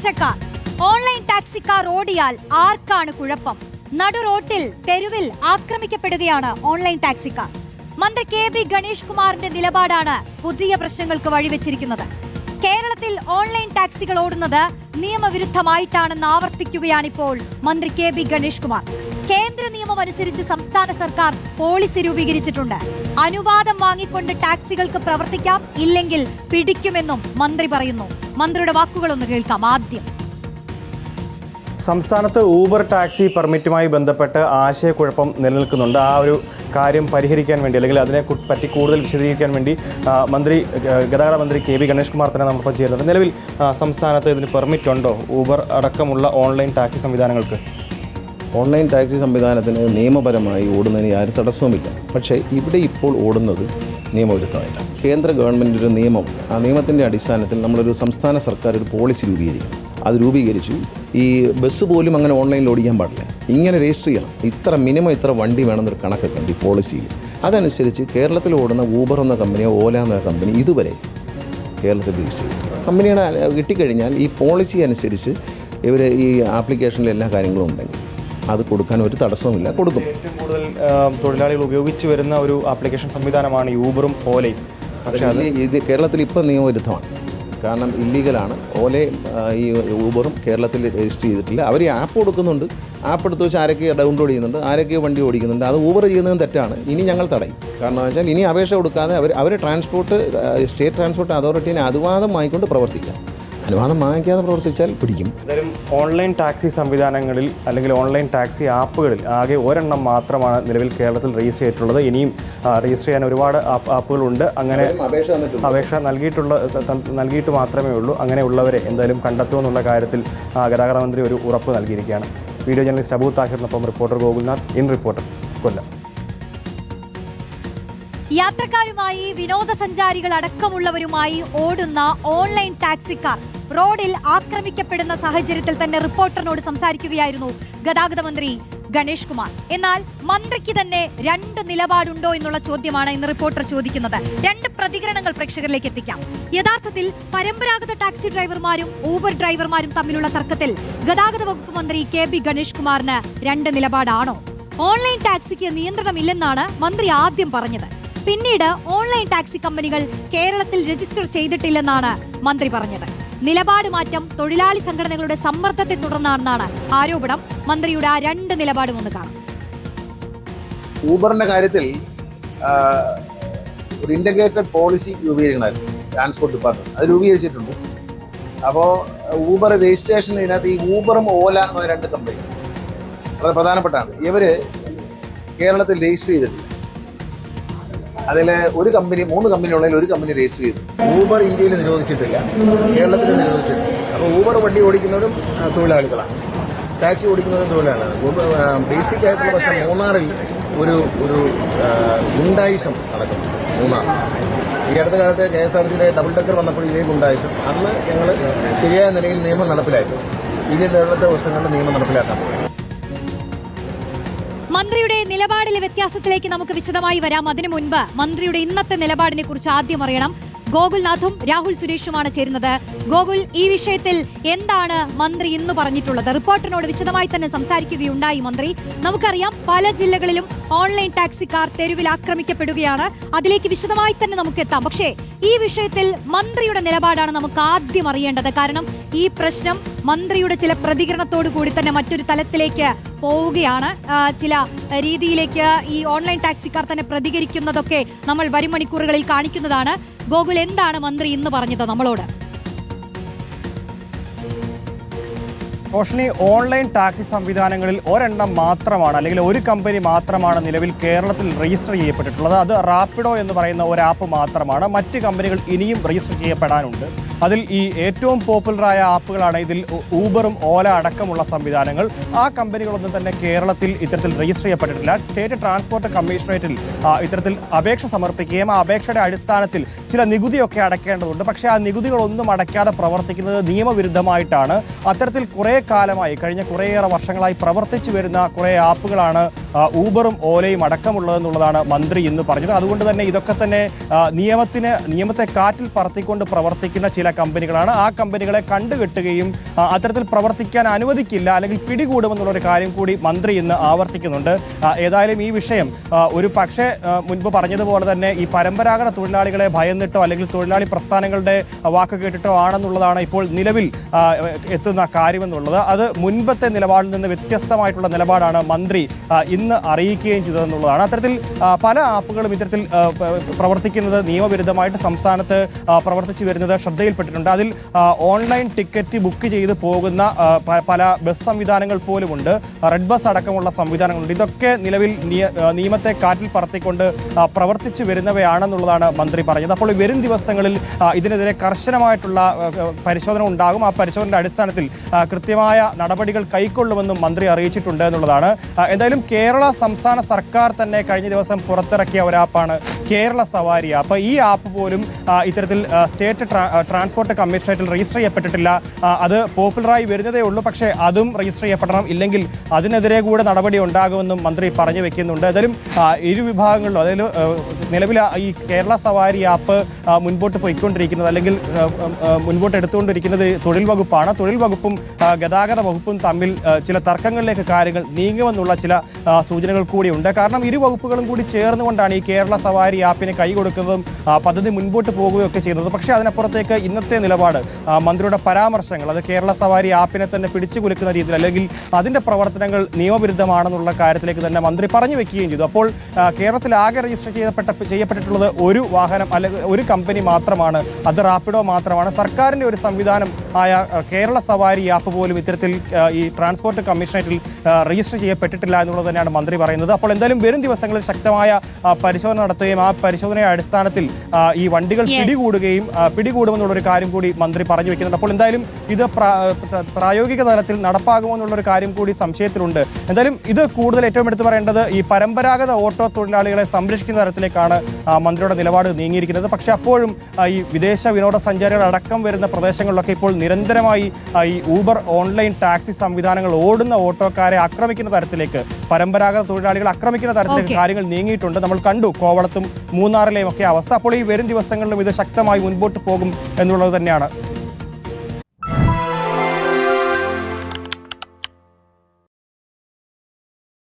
മോശക്കാർ online ടാക്സിക്കാർ ഓടിയാൽ ആർക്കാണ് കുഴപ്പം? നടു റോട്ടിൽ തെരുവിൽ ആക്രമിക്കപ്പെടുകയാണ് ഓൺലൈൻ ടാക്സിക്കാർ മന്ത്രി കെ ബി ഗണേഷ് കുമാറിന്റെ നിലപാടാണ് പുതിയ പ്രശ്നങ്ങൾക്ക് വഴിവെച്ചിരിക്കുന്നത് കേരളത്തിൽ ഓൺലൈൻ ടാക്സികൾ ഓടുന്നത് നിയമവിരുദ്ധമായിട്ടാണെന്ന് ആവർത്തിക്കുകയാണിപ്പോൾ മന്ത്രി കെ ബി ഗണേഷ് കുമാർ. കേന്ദ്ര നിയമം അനുസരിച്ച് സംസ്ഥാന സർക്കാർ പോളിസി രൂപീകരിച്ചിട്ടുണ്ട്. അനുവാദം വാങ്ങിക്കൊണ്ട് ടാക്സികൾക്ക് പ്രവർത്തിക്കാം ഇല്ലെങ്കിൽ പിടിക്കുമെന്നും മന്ത്രി പറയുന്നു. മന്ത്രിയുടെ വാക്കുകളൊന്ന് കേൾക്കാം ആദ്യം. സംസ്ഥാനത്ത് ഊബർ ടാക്സി പെർമിറ്റുമായി ബന്ധപ്പെട്ട് ആശയക്കുഴപ്പം നിലനിൽക്കുന്നുണ്ട്. ആ ഒരു കാര്യം പരിഹരിക്കാൻ വേണ്ടി അല്ലെങ്കിൽ അതിനെ പറ്റി കൂടുതൽ വിശദീകരിക്കാൻ വേണ്ടി മന്ത്രി ഗതാഗത മന്ത്രി കെ വി ഗണേഷ് കുമാർ തന്നെ നമ്മളിപ്പോൾ ചെയ്യുന്നുണ്ട് നിലവിൽ സംസ്ഥാനത്ത് ഇതിന് പെർമിറ്റ് ഉണ്ടോ ഊബർ അടക്കമുള്ള ഓൺലൈൻ ടാക്സി സംവിധാനങ്ങൾക്ക്? ഓൺലൈൻ ടാക്സി സംവിധാനത്തിന് നിയമപരമായി ഓടുന്നതിന് യാതൊരു തടസ്സവുമില്ല. പക്ഷേ ഇവിടെ ഇപ്പോൾ ഓടുന്നത് നിയമവിരുദ്ധമായിട്ടാണ്. കേന്ദ്ര ഗവൺമെന്റ് ഒരു നിയമം ആ നിയമത്തിന്റെ അടിസ്ഥാനത്തിൽ നമ്മളൊരു സംസ്ഥാന സർക്കാർ ഒരു പോളിസി രൂപീകരിക്കും അത് രൂപീകരിച്ചു. ഈ ബസ് പോലും അങ്ങനെ ഓൺലൈനിൽ ഓടിക്കാൻ പാടില്ല. ഇങ്ങനെ രജിസ്റ്റർ ചെയ്യണം. ഇത്ര മിനിമം ഇത്ര വണ്ടി വേണമെന്നൊരു കണക്കൊക്കെ ഉണ്ട് ഈ പോളിസിയിൽ അതനുസരിച്ച് കേരളത്തിൽ ഓടുന്ന ഊബർ എന്ന കമ്പനിയോ ഓല എന്ന കമ്പനി ഇതുവരെ കേരളത്തിൽ രജിസ്റ്റർ ചെയ്തു കമ്പനിയുടെ കിട്ടിക്കഴിഞ്ഞാൽ ഈ പോളിസി അനുസരിച്ച് ഇവർ ഈ ആപ്ലിക്കേഷനിൽ എല്ലാ കാര്യങ്ങളും ഉണ്ടെങ്കിൽ അത് കൊടുക്കാൻ ഒരു തടസ്സവുമില്ല കൊടുക്കും. ഏറ്റവും കൂടുതൽ തൊഴിലാളികൾ ഉപയോഗിച്ച് വരുന്ന ഒരു ആപ്ലിക്കേഷൻ സംവിധാനമാണ് യൂബറും ഓലയും. പക്ഷേ അത് ഇത് കേരളത്തിൽ ഇപ്പോൾ നിയമവിരുദ്ധമാണ്. കാരണം ഇല്ലീഗലാണ്. ഓലയും ആ, ഈ ഊബറും കേരളത്തിൽ രജിസ്റ്റർ ചെയ്തിട്ടില്ല. അവർ ആപ്പ് കൊടുക്കുന്നുണ്ട്. ആപ്പ് എടുത്ത് വെച്ച് ആരൊക്കെ ഡൗൺലോഡ് ചെയ്യുന്നുണ്ട് ആരൊക്കെ വണ്ടി ഓടിക്കുന്നുണ്ട് അത് ഊബർ ചെയ്യുന്നതും തെറ്റാണ്. ഇനി ഞങ്ങൾ തടയും. കാരണം വെച്ചാൽ ഇനി അപേക്ഷ കൊടുക്കാതെ അവർ അവർ ട്രാൻസ്പോർട്ട് സ്റ്റേറ്റ് ട്രാൻസ്പോർട്ട് അതോറിറ്റീനെ അനുവാദം വാങ്ങിക്കൊണ്ട് പ്രവർത്തിക്കാം. അനുവാദം വാങ്ങിക്കാതെ പ്രവർത്തിച്ചാൽ പിടിക്കും. എന്തായാലും ഓൺലൈൻ ടാക്സി സംവിധാനങ്ങളിൽ അല്ലെങ്കിൽ ഓൺലൈൻ ടാക്സി ആപ്പുകളിൽ ആകെ ഒരെണ്ണം മാത്രമാണ് നിലവിൽ കേരളത്തിൽ രജിസ്റ്റർ ചെയ്തിട്ടുള്ളത്. ഇനിയും രജിസ്റ്റർ ചെയ്യാൻ ഒരുപാട് ആപ്പ് ആപ്പുകളുണ്ട്. അങ്ങനെ അപേക്ഷ നൽകിയിട്ടുള്ള നൽകിയിട്ട് മാത്രമേ ഉള്ളൂ. അങ്ങനെയുള്ളവരെ എന്തായാലും കണ്ടെത്തുമെന്നുള്ള കാര്യത്തിൽ ഗതാഗത മന്ത്രി ഒരു ഉറപ്പ് നൽകിയിരിക്കുകയാണ്. Video journalist Abu താഹിറിനൊപ്പം reporter Gokulnath. In reporter Kollam. യാത്രക്കാരുമായി വിനോദസഞ്ചാരികൾ അടക്കമുള്ളവരുമായി ഓടുന്ന ഓൺലൈൻ ടാക്സിക്കാർ. റോഡിൽ ആക്രമിക്കപ്പെടുന്ന സാഹചര്യത്തിൽ തന്നെ റിപ്പോർട്ടറിനോട് സംസാരിക്കുകയായിരുന്നു ഗതാഗത മന്ത്രി ഗണേഷ് കുമാർ. എന്നാൽ മന്ത്രിക്ക് തന്നെ രണ്ട് നിലപാടുണ്ടോ എന്നുള്ള ചോദ്യമാണ് ഇന്ന് റിപ്പോർട്ടർ ചോദിക്കുന്നത്. രണ്ട് പ്രതികരണങ്ങൾ പ്രേക്ഷകരിലേക്ക് എത്തിക്കാം. യഥാർത്ഥത്തിൽ പരമ്പരാഗത ടാക്സി ഡ്രൈവർമാരും ഊബർ ഡ്രൈവർമാരും തമ്മിലുള്ള തർക്കത്തിൽ ഗതാഗത വകുപ്പ് മന്ത്രി കെ ബി ഗണേഷ് കുമാറിന് രണ്ട് നിലപാടാണോ? ഓൺലൈൻ ടാക്സിക്ക് നിയന്ത്രണമില്ലെന്നാണ് മന്ത്രി ആദ്യം പറഞ്ഞത്. പിന്നീട് ഓൺലൈൻ ടാക്സി കമ്പനികൾ കേരളത്തിൽ രജിസ്റ്റർ ചെയ്തിട്ടില്ലെന്നാണ് മന്ത്രി പറഞ്ഞത്. നിലപാട് മാറ്റം തൊഴിലാളി സംഘടനകളുടെ സമ്മർദ്ദത്തെ തുടർന്നാണെന്നാണ് ആരോപണം. മന്ത്രിയുടെ ആ രണ്ട് നിലപാടും ഒന്ന് കാണാം. ഊബറിന്റെ കാര്യത്തിൽ ഒരു ഇന്റഗ്രേറ്റഡ് പോളിസി രൂപീകരിക്കണമായിരുന്നു ട്രാൻസ്പോർട്ട് ഡിപ്പാർട്ട്മെന്റ് അത് രൂപീകരിച്ചിട്ടുണ്ട്. അപ്പോൾ ഊബർ രജിസ്ട്രേഷൻ ഇതിനകത്ത് ഈ ഊബറും ഓല എന്ന രണ്ട് കമ്പനി വളരെ പ്രധാനപ്പെട്ടാണ്. ഇവർ കേരളത്തിൽ രജിസ്റ്റർ ചെയ്തിട്ടില്ല. അതിൽ ഒരു കമ്പനി മൂന്ന് കമ്പനി ഉള്ളതിൽ ഒരു കമ്പനി രജിസ്റ്റർ ചെയ്തു. ഊബർ ഇന്ത്യയിൽ നിരോധിച്ചിട്ടില്ല. കേരളത്തിൽ നിരോധിച്ചിട്ടില്ല. അപ്പോൾ ഊബർ വണ്ടി ഓടിക്കുന്നവരും തൊഴിലാളികളാണ്. ടാക്സി ഓടിക്കുന്നവരും തൊഴിലാളികളാണ്. ഊബർ ബേസിക് ആയിട്ടുള്ള പക്ഷേ മൂന്നാറിൽ ഒരു ഒരു ഗുണ്ടായിസം നടക്കുന്നു. മൂന്നാർ. ഈ അടുത്ത കാലത്ത് കെ എസ് ആർ ടിയിലെ ഡബിൾ ഡെക്കർ വന്നപ്പോൾ ഇതേ ഗുണ്ടായിസം. അന്ന് ഞങ്ങൾ ശരിയായ നിലയിൽ നിയമം നടപ്പിലാക്കി. ഇനി നേരത്തെ ദിവസങ്ങളിൽ നിയമം മന്ത്രിയുടെ നിലപാടിലെ വ്യത്യാസത്തിലേക്ക് നമുക്ക് വിശദമായി വരാം. അതിനു മുൻപ് മന്ത്രിയുടെ ഇന്നത്തെ നിലപാടിനെ കുറിച്ച് ആദ്യം അറിയണം. ഗോകുൽനാഥും രാഹുൽ സുരേഷുമാണ് ചേരുന്നത്. ഗോകുൽ ഈ വിഷയത്തിൽ എന്താണ് മന്ത്രി ഇന്ന് പറഞ്ഞിട്ടുള്ളത്? റിപ്പോർട്ടറിനോട് വിശദമായി തന്നെ സംസാരിക്കുകയുണ്ടായി മന്ത്രി. നമുക്കറിയാം പല ജില്ലകളിലും ഓൺലൈൻ ടാക്സിക്കാർ തെരുവിൽ ആക്രമിക്കപ്പെടുകയാണ്. അതിലേക്ക് വിശദമായി തന്നെ നമുക്ക് എത്താം. പക്ഷേ ഈ വിഷയത്തിൽ മന്ത്രിയുടെ നിലപാടാണ് നമുക്ക് ആദ്യം അറിയേണ്ടത്. കാരണം ഈ പ്രശ്നം മന്ത്രിയുടെ ചില പ്രതികരണത്തോടു കൂടി തന്നെ മറ്റൊരു തലത്തിലേക്ക് പോവുകയാണ്. ചില രീതിയിലേക്ക് ഈ ഓൺലൈൻ ടാക്സിക്കാർ തന്നെ പ്രതികരിക്കുന്നതൊക്കെ നമ്മൾ വരും മണിക്കൂറുകളിൽ കാണിക്കുന്നതാണ്. ഗോകുൽ എന്താണ് മന്ത്രി ഇന്ന് പറഞ്ഞത് നമ്മളോട്? റോഷനി ഓൺലൈൻ ടാക്സി സംവിധാനങ്ങളിൽ ഒരെണ്ണം മാത്രമാണ് അല്ലെങ്കിൽ ഒരു കമ്പനി മാത്രമാണ് നിലവിൽ കേരളത്തിൽ രജിസ്റ്റർ ചെയ്യപ്പെട്ടിട്ടുള്ളത്. അത് റാപ്പിഡോ എന്ന് പറയുന്ന ഒരു ആപ്പ് മാത്രമാണ്. മറ്റ് കമ്പനികൾ ഇനിയും രജിസ്റ്റർ ചെയ്യപ്പെടാനുണ്ട്. അതിൽ ഈ ഏറ്റവും പോപ്പുലറായ ആപ്പുകളാണ് ഇതിൽ ഊബറും ഓല അടക്കമുള്ള സംവിധാനങ്ങൾ. ആ കമ്പനികളൊന്നും തന്നെ കേരളത്തിൽ ഇത്തരത്തിൽ രജിസ്റ്റർ ചെയ്യപ്പെട്ടിട്ടില്ല. സ്റ്റേറ്റ് ട്രാൻസ്പോർട്ട് കമ്മീഷണറേറ്റിൽ ഇത്തരത്തിൽ അപേക്ഷ സമർപ്പിക്കുകയും ആ അപേക്ഷയുടെ അടിസ്ഥാനത്തിൽ ചില നികുതിയൊക്കെ അടയ്ക്കേണ്ടതുണ്ട്. പക്ഷേ ആ നികുതികളൊന്നും അടയ്ക്കാതെ പ്രവർത്തിക്കുന്നത് നിയമവിരുദ്ധമായിട്ടാണ്. അത്തരത്തിൽ കുറേ കാലമായി കഴിഞ്ഞ കുറേയേറെ വർഷങ്ങളായി പ്രവർത്തിച്ചു വരുന്ന കുറേ ആപ്പുകളാണ് ഊബറും ഓലയും അടക്കമുള്ളതെന്നുള്ളതാണ് മന്ത്രി ഇന്ന് പറഞ്ഞത്. അതുകൊണ്ട് തന്നെ ഇതൊക്കെ തന്നെ നിയമത്തിന് നിയമത്തെ കാറ്റിൽ പറത്തിക്കൊണ്ട് പ്രവർത്തിക്കുന്ന ചില കമ്പനികളാണ്. ആ കമ്പനികളെ കണ്ടുകെട്ടുകയും അത്തരത്തിൽ പ്രവർത്തിക്കാൻ അനുവദിക്കില്ല അല്ലെങ്കിൽ പിടികൂടുമെന്നുള്ള ഒരു കാര്യം കൂടി മന്ത്രി ഇന്ന് ആവർത്തിക്കുന്നുണ്ട്. ഏതായാലും ഈ വിഷയം ഒരു പക്ഷേ മുൻപ് പറഞ്ഞതുപോലെ തന്നെ ഈ പരമ്പരാഗത തൊഴിലാളികളെ ഭയന്നിട്ടോ അല്ലെങ്കിൽ തൊഴിലാളി പ്രസ്ഥാനങ്ങളുടെ വാക്ക് കേട്ടിട്ടോ ആണെന്നുള്ളതാണ് ഇപ്പോൾ നിലവിൽ എത്തുന്ന കാര്യമെന്നുള്ളത്. അത് മുൻപത്തെ നിലപാടിൽ നിന്ന് വ്യത്യസ്തമായിട്ടുള്ള നിലപാടാണ് മന്ത്രി ഇന്ന് അറിയിക്കുകയും ചെയ്തതെന്നുള്ളതാണ്. അത്തരത്തിൽ പല ആപ്പുകളും ഇത്തരത്തിൽ പ്രവർത്തിക്കുന്നത് നിയമവിരുദ്ധമായിട്ട് സംസ്ഥാനത്ത് പ്രവർത്തിച്ചു വരുന്നത് ശ്രദ്ധയിൽപ്പെട്ടിട്ടുണ്ട്. അതിൽ ഓൺലൈൻ ടിക്കറ്റ് ബുക്ക് ചെയ്ത് പോകുന്ന പല ബസ് സംവിധാനങ്ങൾ പോലുമുണ്ട്. റെഡ് ബസ് അടക്കമുള്ള സംവിധാനങ്ങളുണ്ട്. ഇതൊക്കെ നിലവിൽ നിയമത്തെ കാറ്റിൽ പറത്തിക്കൊണ്ട് പ്രവർത്തിച്ചു വരുന്നവയാണെന്നുള്ളതാണ് മന്ത്രി പറഞ്ഞത്. അപ്പോൾ വരും ദിവസങ്ങളിൽ ഇതിനെതിരെ കർശനമായിട്ടുള്ള പരിശോധന ഉണ്ടാകും. ആ പരിശോധനയുടെ അടിസ്ഥാനത്തിൽ ആ, കൃത്യമായ നടപടികൾ കൈക്കൊള്ളുമെന്നും മന്ത്രി അറിയിച്ചിട്ടുണ്ട് എന്നുള്ളതാണ്. എന്തായാലും കേരള സംസ്ഥാന സർക്കാർ തന്നെ കഴിഞ്ഞ ദിവസം പുറത്തിറക്കിയ ഒരു ആപ്പാണ് കേരള സവാരി ആപ്പ്. ഈ ആപ്പ് പോലും ഇത്തരത്തിൽ സ്റ്റേറ്റ് ട്രാൻസ്പോർട്ട് കമ്മീഷണറേറ്റിൽ രജിസ്റ്റർ ചെയ്യപ്പെട്ടിട്ടില്ല. അത് പോപ്പുലറായി വരുന്നതേ ഉള്ളൂ. പക്ഷേ അതും രജിസ്റ്റർ ചെയ്യപ്പെടണം. ഇല്ലെങ്കിൽ അതിനെതിരെ കൂടെ നടപടി ഉണ്ടാകുമെന്നും മന്ത്രി പറഞ്ഞു വെക്കുന്നുണ്ട്. ഏതായാലും ഇരു വിഭാഗങ്ങളിലും അതായത് നിലവിൽ ഈ കേരള സവാരി ആപ്പ് മുൻപോട്ട് പോയിക്കൊണ്ടിരിക്കുന്നത് അല്ലെങ്കിൽ മുൻപോട്ട് എടുത്തുകൊണ്ടിരിക്കുന്നത് തൊഴിൽ വകുപ്പാണ്. തൊഴിൽ വകുപ്പും ഗതാഗത വകുപ്പും തമ്മിൽ ചില തർക്കങ്ങളിലേക്ക് കാര്യങ്ങൾ നീങ്ങുമെന്നുള്ള ചില സൂചനകൾ കൂടിയുണ്ട്. കാരണം ഇരു വകുപ്പുകളും കൂടി ചേർന്നുകൊണ്ടാണ് ഈ കേരള സവാരി ആപ്പിന് കൈ കൊടുക്കുന്നതും പദ്ധതി മുൻപോട്ട് പോകുകയും ഒക്കെ ചെയ്യുന്നത് പക്ഷേ അതിനപ്പുറത്തേക്ക് ഇന്നത്തെ നിലപാട് മന്ത്രിയുടെ പരാമർശങ്ങൾ അത് കേരള സവാരി ആപ്പിനെ തന്നെ പിടിച്ചു കുലുക്കുന്ന രീതിയിൽ അല്ലെങ്കിൽ അതിന്റെ പ്രവർത്തനങ്ങൾ നിയമവിരുദ്ധമാണെന്നുള്ള കാര്യത്തിലേക്ക് തന്നെ മന്ത്രി പറഞ്ഞു വെക്കുകയും ചെയ്തു. അപ്പോൾ കേരളത്തിൽ ആകെ രജിസ്റ്റർ ചെയ്യപ്പെട്ട ചെയ്യപ്പെട്ടിട്ടുള്ളത് ഒരു വാഹനം അല്ലെങ്കിൽ ഒരു കമ്പനി മാത്രമാണ്. അത് റാപ്പിഡോ മാത്രമാണ്. സർക്കാരിന്റെ ഒരു സംവിധാനം ആയ കേരള സവാരി ആപ്പ് പോലും ഇത്തരത്തിൽ ഈ ട്രാൻസ്പോർട്ട് കമ്മീഷണറേറ്റിൽ രജിസ്റ്റർ ചെയ്യപ്പെട്ടിട്ടില്ല എന്നുള്ളത് തന്നെയാണ് മന്ത്രി പറയുന്നത്. അപ്പോൾ എന്തായാലും വരും ദിവസങ്ങളിൽ ശക്തമായ പരിശോധന നടത്തുകയും ആ പരിശോധനയുടെ അടിസ്ഥാനത്തിൽ ഈ വണ്ടികൾ. പിടികൂടുകയും പിടികൂടുമെന്നുള്ളൊരു കാര്യം കൂടി മന്ത്രി പറഞ്ഞു വെക്കുന്നുണ്ട്. അപ്പോൾ എന്തായാലും ഇത് പ്രാ- പ്രായോഗിക തലത്തിൽ നടപ്പാകുമോ എന്നുള്ളൊരു കാര്യം കൂടി സംശയത്തിലുണ്ട്. എന്തായാലും ഇത് കൂടുതൽ ഏറ്റവും എടുത്തു പറയേണ്ടത് ഈ പരമ്പരാഗത ഓട്ടോ തൊഴിലാളികളെ സംരക്ഷിക്കുന്ന തരത്തിലേക്കാണ് മന്ത്രിയുടെ നിലപാട് നീങ്ങിയിരിക്കുന്നത്. പക്ഷേ അപ്പോഴും ഈ വിദേശ വിനോദസഞ്ചാരികൾ അടക്കം വരുന്ന പ്രദേശങ്ങളിലൊക്കെ ഇപ്പോൾ നിരന്തരമായി ഈ ഊബർ ഓൺലൈൻ ടാക്സി സംവിധാനങ്ങൾ ഓടുന്ന ഓട്ടോക്കാരെ ആക്രമിക്കുന്ന തരത്തിലേക്ക് പരമ്പരാഗത തൊഴിലാളികൾ ആക്രമിക്കുന്ന തരത്തിലേക്ക് കാര്യങ്ങൾ നീങ്ങിയിട്ടുണ്ട്. നമ്മൾ കണ്ടു കോവളത്തും മൂന്നാറിലെയും ഒക്കെ അവസ്ഥ. അപ്പോൾ ഈ വരും ദിവസങ്ങളിലും ഇത് ശക്തമായി മുൻപോട്ട് പോകും എന്നുള്ളത് തന്നെയാണ്.